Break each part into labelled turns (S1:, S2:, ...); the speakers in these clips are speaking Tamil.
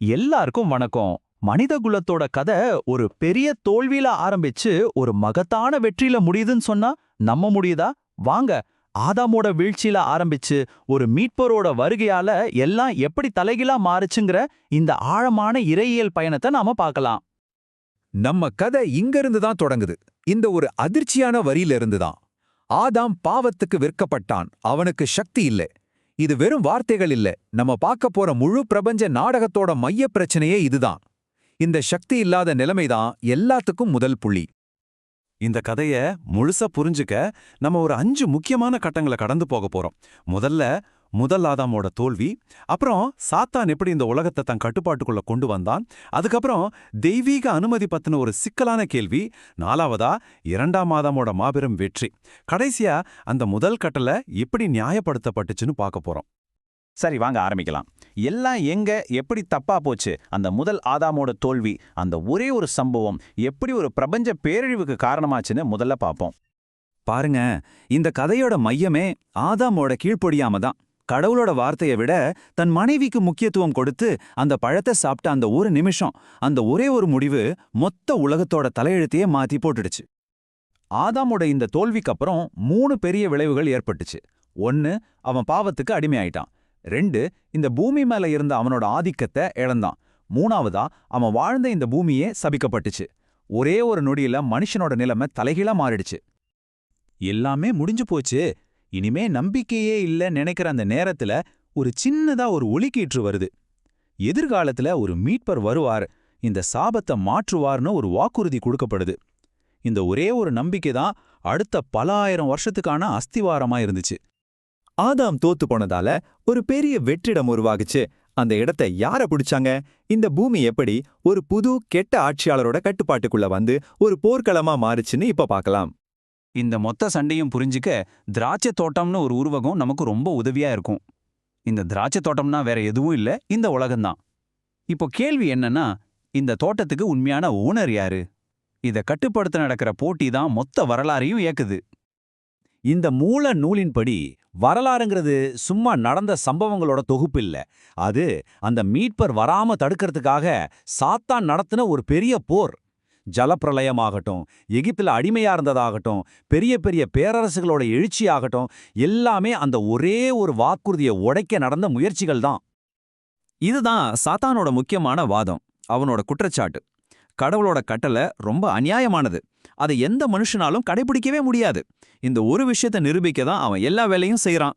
S1: எல்லாருக்கும் வணக்கம். மனித குலத்தோட கதை ஒரு பெரிய தோல்வியில ஆரம்பிச்சு ஒரு மகத்தான வெற்றியில முடியுதுன்னு சொன்னா நம்ப முடியுதா? வாங்க ஆதாமோட வீழ்ச்சியில ஆரம்பிச்சு ஒரு மீட்பரோட வருகையால எல்லாம் எப்படி தலைகீழா மாறுச்சுங்கிற இந்த ஆழமான இறையியல் பயணத்தை நாம பார்க்கலாம்.
S2: நம்ம கதை இங்கிருந்து தான் தொடங்குது. இந்த ஒரு அதிர்ச்சியான வரியிலிருந்து தான். ஆதாம் பாவத்துக்கு விற்கப்பட்டான். அவனுக்கு சக்தி இல்ல. இது வெறும் வார்த்தைகள் இல்ல. நம்ம பார்க்க போற முழு பிரபஞ்ச நாடகத்தோட மைய பிரச்சனையே இதுதான். இந்த சக்தி இல்லாத நிலைமைதான் எல்லாத்துக்கும் முதல் புள்ளி.
S3: இந்த கதைய முழுசா புரிஞ்சுக்க நம்ம ஒரு அஞ்சு முக்கியமான கட்டங்களை கடந்து போக போறோம். முதல்ல முதல் ஆதாமோட தோல்வி அப்புறம் சாத்தான் எப்படி இந்த உலகத்தை தன் கட்டுப்பாட்டுக்குள்ள கொண்டு வந்தான் அதுக்கப்புறம் தெய்வீக அனுமதி பத்தின ஒரு சிக்கலான கேள்வி நாலாவதா இரண்டாம் ஆதாமோட மாபெரும் வெற்றி. கடைசியா அந்த முதல் கட்டளை எப்படி நியாயப்படுத்தப்பட்டுச்சுன்னு பார்க்க போறோம்.
S1: சரி வாங்க ஆரம்பிக்கலாம். எல்லாம் எங்க எப்படி தப்பா போச்சு அந்த முதல் ஆதாமோட தோல்வி அந்த ஒரே ஒரு சம்பவம் எப்படி ஒரு பிரபஞ்ச பேரழிவுக்கு காரணமாச்சுன்னு முதல்ல பார்ப்போம்.
S2: பாருங்க இந்த கதையோட மையமே ஆதாமோட கீழ்ப்பொடியாம தான் கடவுளோட வார்த்தையை விட தன் மனைவிக்கு முக்கியத்துவம் கொடுத்து அந்த பழத்தை சாப்பிட்ட அந்த ஒரு நிமிஷம் அந்த ஒரே ஒரு முடிவு மொத்த உலகத்தோட தலையெழுத்தையே மாத்தி போட்டுடுச்சு. ஆதாமோட இந்த தோல்விக்கு அப்புறம் மூணு பெரிய விளைவுகள் ஏற்பட்டுச்சு. ஒன்னு அவன் பாவத்துக்கு அடிமையாயிட்டான். ரெண்டு இந்த பூமி மேல இருந்த அவனோட ஆதிக்கத்தை இழந்தான். மூணாவதா அவன் வாழ்ந்த இந்த பூமியே சபிக்கப்பட்டுச்சு. ஒரே ஒரு நொடியில மனுஷனோட நிலைமை தலைகீழா மாறிடுச்சு. எல்லாமே முடிஞ்சு போச்சு. இனிமே நம்பிக்கையே இல்ல நினைக்கிற அந்த நேரத்துல ஒரு சின்னதா ஒரு ஒளிக்கீற்று வருது. எதிர்காலத்துல ஒரு மீட்பர் வருவார். இந்த சாபத்தை மாற்றுவார்னு ஒரு வாக்குறுதி கொடுக்கப்படுது. இந்த ஒரே ஒரு நம்பிக்கை தான் அடுத்த பல ஆயிரம் வருஷத்துக்கான அஸ்திவாரமா இருந்துச்சு. ஆதாம் தோத்து போனதால ஒரு பெரிய வெற்றிடம் உருவாகுச்சு. அந்த இடத்தை யார பிடிச்சாங்க? இந்த பூமி எப்படி ஒரு புது கெட்ட ஆட்சியாளரோட கட்டுப்பாட்டுக்குள்ள வந்து ஒரு போர்க்களமா மாறுச்சுன்னு இப்ப பார்க்கலாம்.
S1: இந்த மொத்த சண்டையும் புரிஞ்சுக்க திராட்சை தோட்டம்னு ஒரு உருவகம் நமக்கு ரொம்ப உதவியா இருக்கும். இந்த திராட்சை தோட்டம்னா வேற எதுவும் இல்ல இந்த உலகம்தான். இப்போ கேள்வி என்னன்னா இந்த தோட்டத்துக்கு உண்மையான ஓனர் யாரு? இத கட்டுப்படுத்த நடக்கிற போட்டி தான் மொத்த வரலாறையும் இயக்குது. இந்த மூல நூலின்படி வரலாறுங்கிறது சும்மா நடந்த சம்பவங்களோட தொகுப்பு இல்ல. அது அந்த மீட்பர் வராம தடுக்கிறதுக்காக சாத்தான் நடத்தின ஒரு பெரிய போர். ஜலப்பிரளயமாகட்டும் எகிப்தில் அடிமையா இருந்ததாகட்டும் பெரிய பெரிய பேரரசுகளோட எழுச்சியாகட்டும் எல்லாமே அந்த ஒரே ஒரு வாக்குறுதியை உடைக்க நடந்த முயற்சிகள் தான். இதுதான் சாத்தானோட முக்கியமான வாதம் அவனோட குற்றச்சாட்டு. கடவுளோட கட்டளை ரொம்ப அநியாயமானது. அதை எந்த மனுஷனாலும் கடைபிடிக்கவே முடியாது. இந்த ஒரு விஷயத்தை நிரூபிக்க தான் அவன் எல்லா வேலையும் செய்கிறான்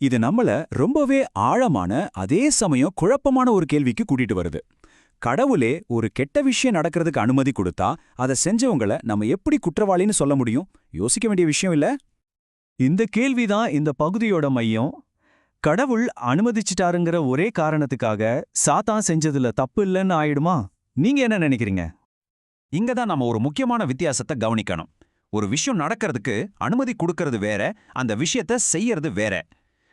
S1: இது நம்மள ரொம்பவே ஆழமான அதே சமயம் குழப்பமான ஒரு கேள்விக்கு கூட்டிட்டு வருது. கடவுளே ஒரு கெட்ட விஷயம் நடக்கிறதுக்கு அனுமதி கொடுத்தா அதை செஞ்சவங்கள நம்ம எப்படி குற்றவாளின்னு சொல்ல முடியும்? யோசிக்க வேண்டிய விஷயம் இல்ல? இந்த கேள்விதான் இந்த பகுதியோட மையம். கடவுள் அனுமதிச்சிட்டாருங்கிற ஒரே காரணத்துக்காக சாத்தான் செஞ்சதுல தப்பு இல்லைன்னு ஆயிடுமா? நீங்க என்ன நினைக்கிறீங்க? இங்க தான் நம்ம ஒரு முக்கியமான வித்தியாசத்தை கவனிக்கணும். ஒரு விஷயம் நடக்கிறதுக்கு அனுமதி கொடுக்கறது வேற அந்த விஷயத்த செய்யறது வேற.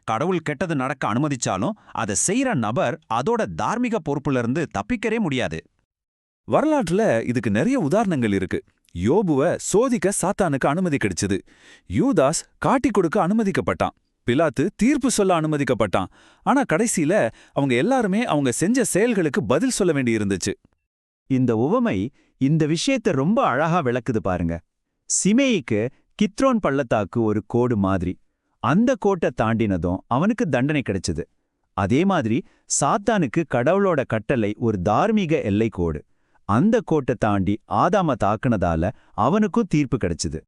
S1: கடவுள் கெட்டது நடக்க அனுமதிச்சாலும் அதை செய்யற நபர் அதோட தார்மீக பொறுப்புல இருந்து தப்பிக்கவே முடியாது. வரலாற்றுல இதுக்கு நிறைய உதாரணங்கள் இருக்கு. யோபுவ சோதிக்க சாத்தானுக்கு அனுமதி கிடைச்சது. யூதாஸ் காட்டி கொடுக்க அனுமதிக்கப்பட்டான். பிலாத்து தீர்ப்பு சொல்ல அனுமதிக்கப்பட்டான். ஆனா கடைசியில அவங்க எல்லாருமே அவங்க செஞ்ச செயல்களுக்கு பதில் சொல்ல வேண்டியிருந்துச்சு இந்த உவமை இந்த விஷயத்தை ரொம்ப அழகா விளக்குது பாருங்க. சிமேயிக்கு கித்ரோன் பள்ளத்தாக்கு ஒரு கோடு மாதிரி. அந்த கோட்டை தாண்டினதும் அவனுக்கு தண்டனை கிடைச்சது. அதே மாதிரி சாத்தானுக்கு கடவுளோட கட்டளை ஒரு தார்மீக எல்லை கோடு அந்த கோட்டை தாண்டி ஆதாம தாக்குனதால அவனுக்கும் தீர்ப்பு கிடைச்சது.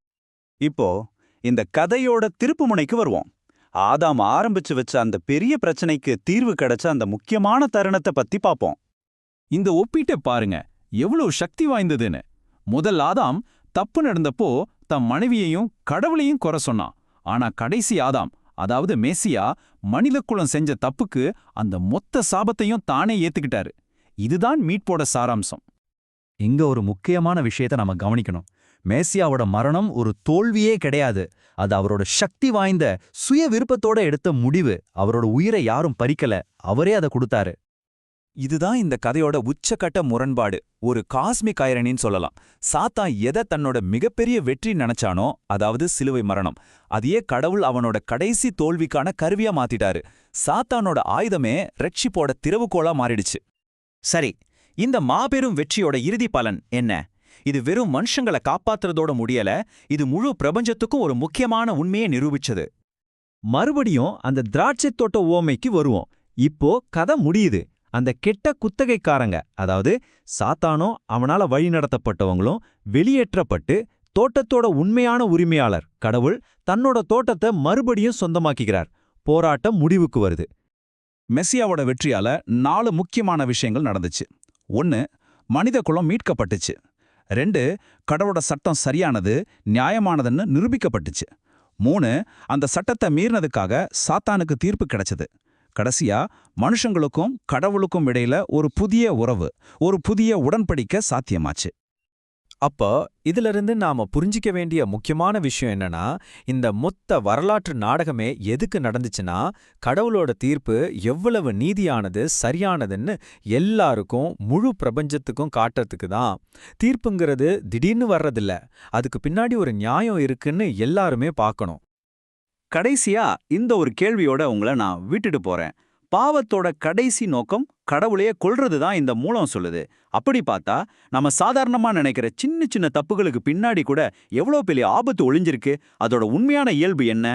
S1: இப்போ இந்த கதையோட திருப்புமுனைக்கு வருவோம். ஆதாம் ஆரம்பிச்சு வச்ச அந்த பெரிய பிரச்சனைக்கு தீர்வு கிடைச்ச அந்த முக்கியமான தருணத்தை பத்தி பாப்போம். இந்த ஒப்பீட்டை பாருங்க எவ்வளவு சக்தி வாய்ந்ததுன்னு. முதல் ஆதாம் தப்பு நடந்தப்போ தம் மனைவியையும் கடவுளையும் குறை சொன்னான். ஆனா கடைசி ஆதாம் அதாவது மேசியா மனிதக்குலம் செஞ்ச தப்புக்கு அந்த மொத்த சாபத்தையும் தானே ஏத்துக்கிட்டாரு. இதுதான் மீட்போட சாராம்சம். இங்க ஒரு முக்கியமான விஷயத்தை நம்ம கவனிக்கணும். மேசியாவோட மரணம் ஒரு தோல்வியே கிடையாது. அது அவரோட சக்தி வாய்ந்த சுய விருப்பத்தோட எடுத்த முடிவு. அவரோட உயிரை யாரும் பறிக்கல. அவரே அதை கொடுத்தாரு. இதுதான் இந்த கதையோட உச்சக்கட்ட முரண்பாடு. ஒரு காஸ்மிக் ஐரணின்னு சொல்லலாம். சாத்தான் எதை தன்னோட மிகப்பெரிய வெற்றி நினைச்சானோ அதாவது சிலுவை மரணம் அதையே கடவுள் அவனோட கடைசி தோல்விக்கான கருவியா மாத்திட்டாரு. சாத்தானோட ஆயுதமே ரட்சிப்போட திறவுகோலா மாறிடுச்சு.
S4: சரி இந்த மாபெரும் வெற்றியோட இறுதி பலன் என்ன? இது வெறும் மனுஷங்களை காப்பாத்துறதோட முடியல இது முழு பிரபஞ்சத்துக்கும் ஒரு முக்கியமான உண்மையை நிரூபிச்சது.
S5: மறுபடியும் அந்த திராட்சை தோட்ட ஓமைக்கு வருவோம். இப்போ கதை முடியுது. அந்த கெட்ட குத்தகைக்காரங்க அதாவது சாத்தானோ அவனால வழிநடத்தப்பட்டவங்களும் வெளியேற்றப்பட்டு தோட்டத்தோட உண்மையான உரிமையாளர் கடவுள் தன்னோட தோட்டத்தை மறுபடியும் சொந்தமாக்கிக்கிறார். போராட்டம் முடிவுக்கு வருது.
S1: மெஸ்ஸியாவோட வெற்றியால நாலு முக்கியமான விஷயங்கள் நடந்துச்சு. ஒன்னு மனித குலம் மீட்கப்பட்டுச்சு. ரெண்டு கடவுளோட சட்டம் சரியானது நியாயமானதுன்னு நிரூபிக்கப்பட்டுச்சு. மூணு அந்த சட்டத்தை மீறினதுக்காக சாத்தானுக்கு தீர்ப்பு கிடைச்சது. கடைசியா மனுஷங்களுக்கும் கடவுளுக்கும் இடையில ஒரு புதிய உறவு ஒரு புதிய உடன்படிக்கை சாத்தியமாச்சு.
S5: அப்போ இதிலிருந்து நாம புரிஞ்சிக்க வேண்டிய முக்கியமான விஷயம் என்னன்னா இந்த மொத்த வரலாற்று நாடகமே எதுக்கு நடந்துச்சுன்னா கடவுளோட தீர்ப்பு எவ்வளவு நீதியானது சரியானதுன்னு எல்லாருக்கும் முழு பிரபஞ்சத்துக்கும் காட்டுறதுக்கு தான். தீர்ப்புங்கிறது திடீர்னு வர்றதில்ல. அதுக்கு பின்னாடி ஒரு நியாயம் இருக்குன்னு எல்லாருமே பார்க்கணும்.
S2: கடைசியா இந்த ஒரு கேள்வியோட உங்களை நான் விட்டுட்டு போறேன். பாவத்தோட கடைசி நோக்கம் கடவுளையே கொல்றது தான் இந்த மூலம் சொல்லுது. அப்படி பார்த்தா நம்ம சாதாரணமா நினைக்கிற சின்ன சின்ன தப்புகளுக்கு பின்னாடி கூட எவ்வளோ பெரிய ஆபத்து ஒளிஞ்சிருக்கு? அதோட உண்மையான இயல்பு என்ன?